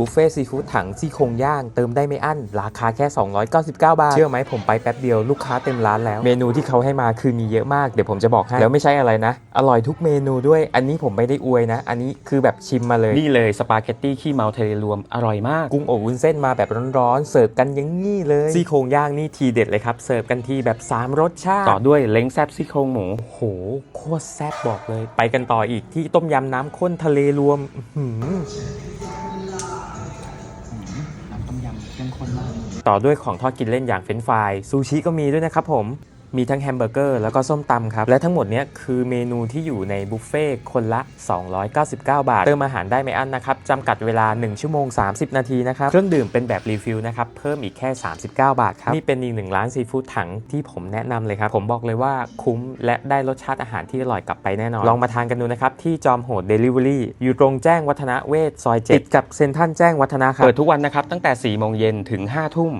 บุฟเฟ่ซีฟู้ดถังซี่โครงย่าง เติมได้ไม่อั้น ราคาแค่ 299 บาท เชื่อไหมผมไปแป๊บเดียวลูกค้าเต็มร้านแล้ว เมนูที่เขาให้มาคือมีเยอะมาก เดี๋ยวผมจะบอกให้ แล้วไม่ใช่อะไรนะ อร่อยทุกเมนูด้วย อันนี้ผมไม่ได้อวยนะ อันนี้คือแบบชิมมาเลย นี่เลยสปาเกตตี้ขี้เมาทะเลรวมอร่อยมาก กุ้งอบวุ้นเส้นมาแบบร้อนๆ เสิร์ฟกันอยังงี้เลยซี่โครงย่างนี่ทีเด็ดเลยครับ เสิร์ฟกันทีแบบ 3 รสชาติ ต่อด้วยเล้งแซบซี่โครงหมูโอ้โหโคตรแซ่บบอกเลย ไปกันต่ออีกที่ต้มยำน้ำข้นทะเลรวม อื้อหือน้ำต้มยำเข้มข้นมาก ต่อด้วยของทอดกินเล่นอย่างเฟรนฟรายซูชิก็มีด้วยนะครับผม มีทั้งแฮมเบอร์เกอร์แล้วก็ส้มตำครับ และทั้งหมดนี้คือเมนูที่อยู่ในบุฟเฟ่คนละ 299 บาท เติมอาหารได้ไม่อั้นนะครับจำกัดเวลา 1 ชั่วโมง 30 นาทีนะครับ เครื่องดื่มเป็นแบบรีฟิลนะครับ เพิ่มอีกแค่ 39 บาทครับ นี่เป็นอีกหนึ่งร้านซีฟู้ดถังที่ผมแนะนำเลยครับ ผมบอกเลยว่าคุ้มและได้รสชาติอาหารที่อร่อยกลับไปแน่นอน ลองมาทานกันดูนะครับ ที่จอมโหดเดลิเวอรี่อยู่ตรงแจ้งวัฒนะเวทซอยเจ็ดติดกับเซ็นทรัลแจ้งวัฒนะครับเปิดทุกวันนะครับตั้งแต่4โมงเย็นถึง5ทุ่ม